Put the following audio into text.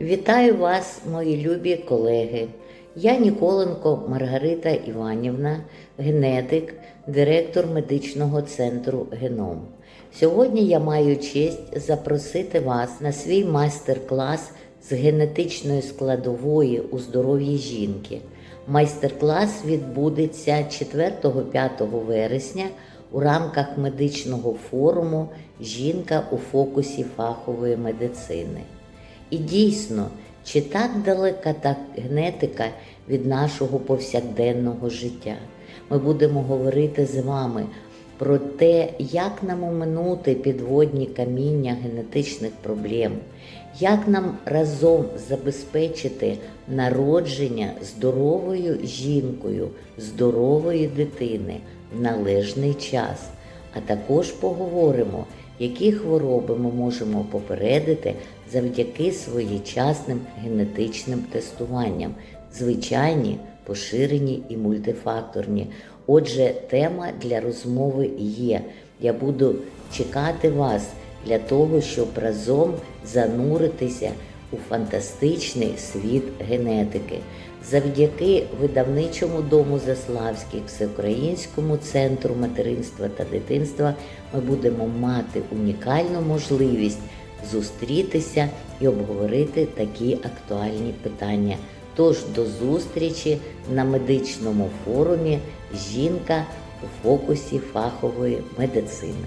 Вітаю вас, мої любі колеги. Я Ніколенко Маргарита Іванівна, генетик, директор медичного центру Геном. Сьогодні я маю честь запросити вас на свій майстер-клас з генетичної складової у здоров'ї жінки. Майстер-клас відбудеться 4-5 вересня у рамках медичного форуму Жінка у фокусі фахової медицини. І дійсно, чи так далека та генетика від нашого повсякденного життя? Ми будемо говорити з вами про те, як нам оминути підводні каміння генетичних проблем, як нам разом забезпечити народження здоровою жінкою, здорової дитини в належний час. А також поговоримо, які хвороби ми можемо попередити завдяки своєчасним генетичним тестуванням, звичайні, поширені і мультифакторні. Отже, тема для розмови є. Я буду чекати вас для того, щоб разом зануритися у фантастичний світ генетики. Завдяки видавничому дому Заславських, Всеукраїнському центру материнства та дитинства ми будемо мати унікальну можливість зустрітися і обговорити такі актуальні питання. Тож до зустрічі на медичному форумі Жінка у фокусі фахової медицини.